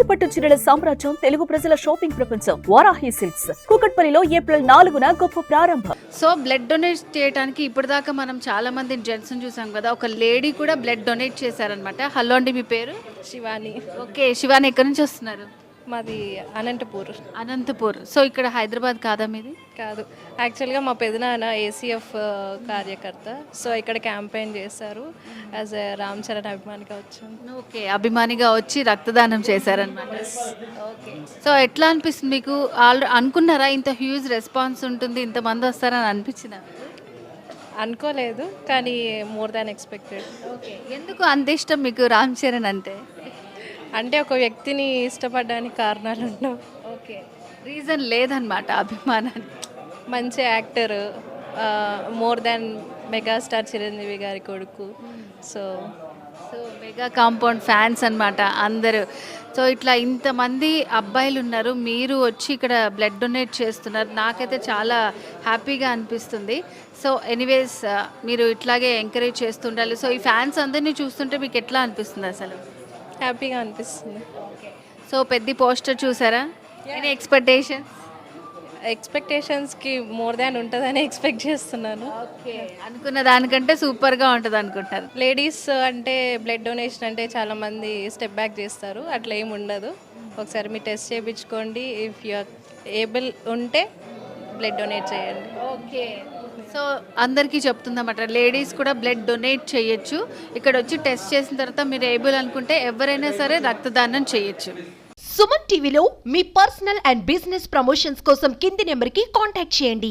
కంచిపట్టు చీరల సామ్రాజ్యం తెలుగు ప్రజల షాపింగ్ ప్రపంచం వారాహి సిల్క్స్. కూకట్పల్లిలో ఏప్రిల్ నాలుగున గొప్ప ప్రారంభం. సో బ్లడ్ డొనేట్ చేయడానికి ఇప్పటిదాకా మనం చాలా మంది జెంట్స్ చూసాం కదా ఒక లేడీ కూడా బ్లడ్ డొనేట్ చేశారనమాట హలో అండి మీ పేరు? శివాని. ఓకే శివాని ఎక్కడి నుంచి వస్తున్నారు? మాది అనంతపూర్. అనంతపూర్. సో ఇక్కడ హైదరాబాద్ కాదా మీది? కాదు. యాక్చువల్గా మా పెదనాన్న ఏసీఎఫ్ కార్యకర్త. సో ఇక్కడ క్యాంపెయిన్ చేశారు. యాజ్ ఎ రామ్ చరణ్ అభిమానిగా వచ్చాను. ఓకే. అభిమానిగా వచ్చి రక్తదానం చేశారనమాట ఓకే. సో ఎట్లా అనిపిస్తుంది మీకు? ఆల్ అనుకున్నారా ఇంత హ్యూజ్ రెస్పాన్స్ ఉంటుంది ఇంతమంది వస్తారని అనిపించిందా అనుకోలేదు కానీ మోర్ దాన్ ఎక్స్పెక్టెడ్ ఓకే. ఎందుకు అంత ఇష్టం మీకు రామ్ చరణ్ అంటే? అంటే ఒక వ్యక్తిని ఇష్టపడడానికి కారణాలు ఉండవు. ఓకే. రీజన్ లేదనమాట అభిమానానికి. మంచి actor more than megastar Chiranjeevi గారి కొడుకు. So so mega compound fans అన్నమాట అందరూ. సో ఇట్లా ఇంతమంది అబ్బాయిలు ఉన్నారు. మీరు వచ్చి ఇక్కడ బ్లడ్ డొనేట్ చేస్తున్నారు. నాకైతే చాలా హ్యాపీగా అనిపిస్తుంది. సో ఎనీవేస్ మీరు ఇట్లాగే ఎంకరేజ్ చేస్తుండాలి. సో ఈ ఫ్యాన్స్ అందరినీ చూస్తుంటే మీకు ఎట్లా అనిపిస్తుంది అసలు? హ్యాపీగా అనిపిస్తుంది. సో పెద్ద పోస్టర్ చూసారా? ఎనీ ఎక్స్పెక్టేషన్ ఎక్స్పెక్టేషన్స్కి మోర్ దాన్ ఉంటుందని ఎక్స్పెక్ట్ చేస్తున్నాను. ఓకే. అనుకున్న దానికంటే సూపర్గా ఉంటుంది అనుకుంటారు. లేడీస్ అంటే బ్లడ్ డొనేషన్ అంటే చాలా మంది స్టెప్ బ్యాక్ చేస్తారు. అట్లా ఏమి ఉండదు. ఒకసారి మీరు టెస్ట్ చేయించుకోండి. ఇఫ్ యు ఏబుల్ ఉంటే బ్లడ్ డొనేట్ చేయండి. ఓకే. సో అందరికీ చెప్తుందన్నమాట. లేడీస్ కూడా బ్లడ్ డొనేట్ చేయొచ్చు. ఇక్కడ వచ్చి టెస్ట్ చేసిన తర్వాత మీరు ఏబుల్ అనుకుంటే ఎవరైనా సరే రక్తదానం చేయొచ్చు. సుమన్ టీవీలో మీ పర్సనల్ అండ్ బిజినెస్ ప్రమోషన్స్ కోసం కింది నెంబర్కి కాంటాక్ట్ చేయండి.